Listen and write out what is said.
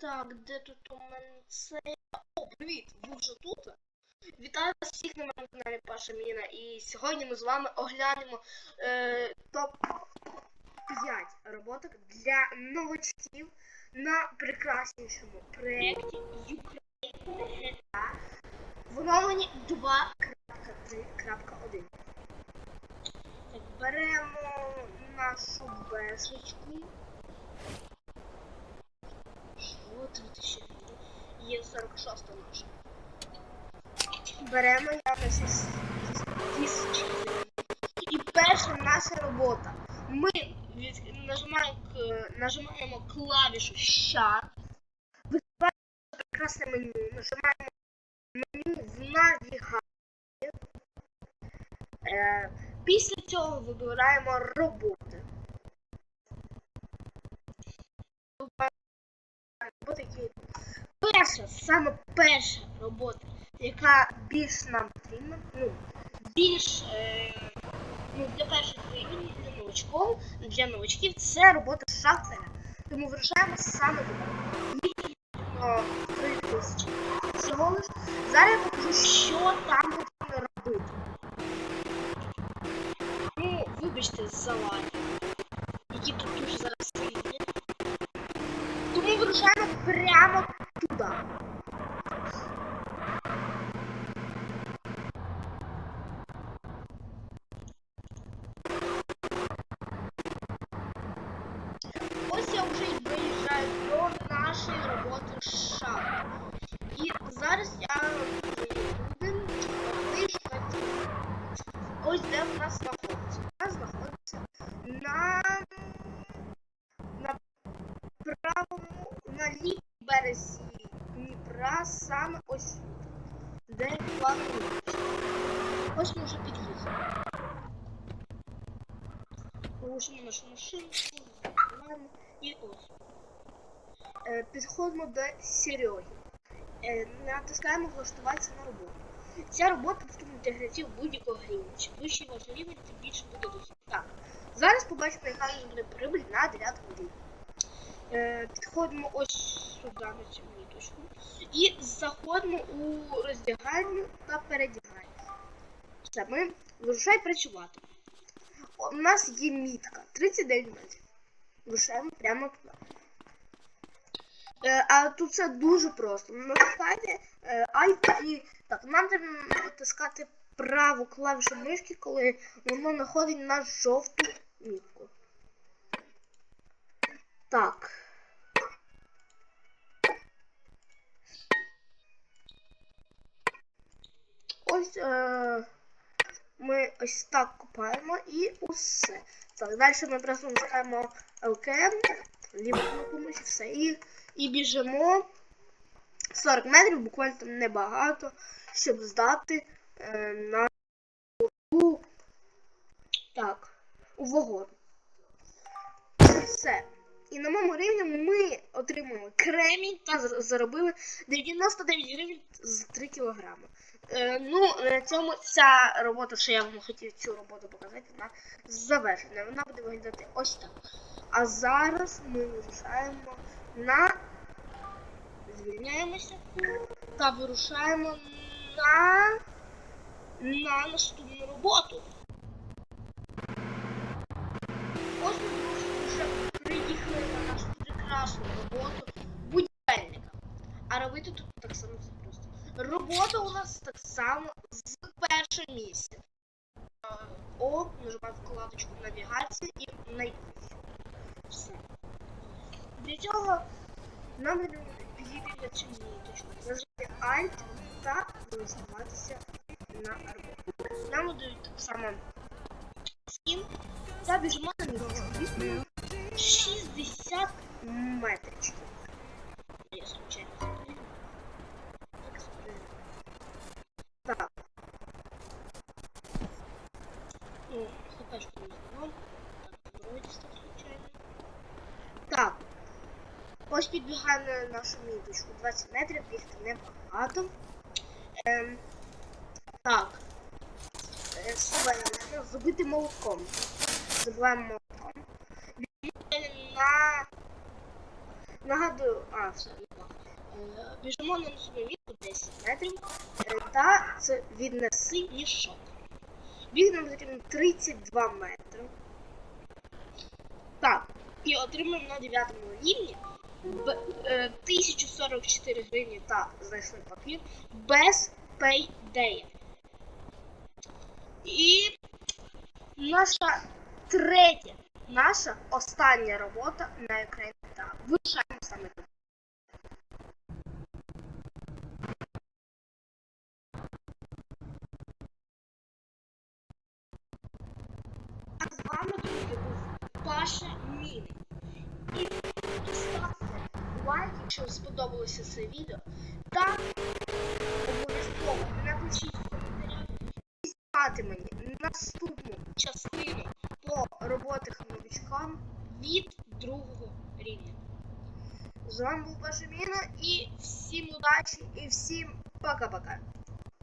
Так, де тут у мене це? О, привіт! Ви вже тут? Вітаю вас всіх на моєму каналі Паша Міна. І сьогодні ми з вами оглянемо е, топ 5 роботок для новачків на прекраснішому проєкті Ukraine GTA в оновленні 2.3.1. Так, беремо нашу бешечку. Що 3000? Є 46 наша. Беремо якось із тисячі. І перша наша робота. Ми від... нажимаємо, нажимаємо клавішу Start. Вибираємо прекрасне меню. Нажимаємо меню в навігації. Е, після цього вибираємо роботи. Робота, які перша, саме перша робота, яка більш нам потрібна, ну, більш е, ну, для перших рівнів, для новачків, для новачків це робота шахтаря. Тому вирушаємо саме туди. 3 тисячі. Всього лиш. Зараз я покажу, що там потрібно робити. Ну, вибачте за лайк, які тут дуже зараз. Тому вирушаємо прямо туди. Саме ось де планують. Ось ми вже під'їхали. Порушимо нашу машинку, і ось. Е, підходимо до Сереги. Е, натискаємо влаштуватися на роботу. Ця робота потрібна для гравців будь-якого рівня. Чим вищий ваш рівень, тим більше буде досить. Зараз побачимо, яка буде прибуль на 9 рівні. Е, підходимо ось сюди на цю міточку. І заходимо у роздягальню та передягаємо. Все, ми вирушаємо працювати. У нас є мітка 39 метрів. Вирушаємо прямо туди. Е, а тут це дуже просто. Натискайте е, Alt і так, нам треба натискати праву клавішу мишки, коли воно знаходить на жовту мітку. Так. Ось е, ми ось так купаємо і усе. Так, далі ми просто натискаємо ЛКМ, ліву все. І, і біжимо 40 метрів, буквально там небагато, щоб здати е, на у, так, у вагон. Все. І на моєму рівні ми отримали кремінь та заробили 99 гривень з 3 кілограми. Е, ну, на цьому ця робота, що я вам хотів цю роботу показати, вона завершена. Вона буде виглядати ось так. А зараз ми вирушаємо на. Звільняємося та вирушаємо на, на наступну роботу. Прекрасну роботу будівельника. А робити тут так само все просто. Робота у нас так само з першого місця. Е, О, нажимаємо вкладочку навігації і найближче. Все. Для цього нам підійти на цю ніточку, нажати Alt та влаштуватися на роботу. Нам дають так само скін та біжимо на ніточку. 60 метричків. Я случайно. Так. Ну, хпшку не знімав. Так, вроді так случайно. Так. Ось підбігаємо на нашу міточку. 20 метрів, бігти небагато. Ем, так. Е, на забити молотком. Забиваємо молотком. На... Нагадую... А, все. Е, Біжимо на наступну мітку 10 метрів. Е, Та це віднеси мішок. Біг нам потрібно 32 метри. Так, і отримаємо на 9 рівні е, 1044 гривні та знайшли папір без пейдея. І наша третя, наша остання робота на екрані. Так, вирушаємо саме тут. А з вами, друзі, був Паша Міни. І ставте лайк, якщо вам сподобалося це відео. Та обов'язково напишіть в коментарях і знати мені наступну частину новичкам від другого рівня. З вами був Паша Міна і всім удачі і всім пока-пока.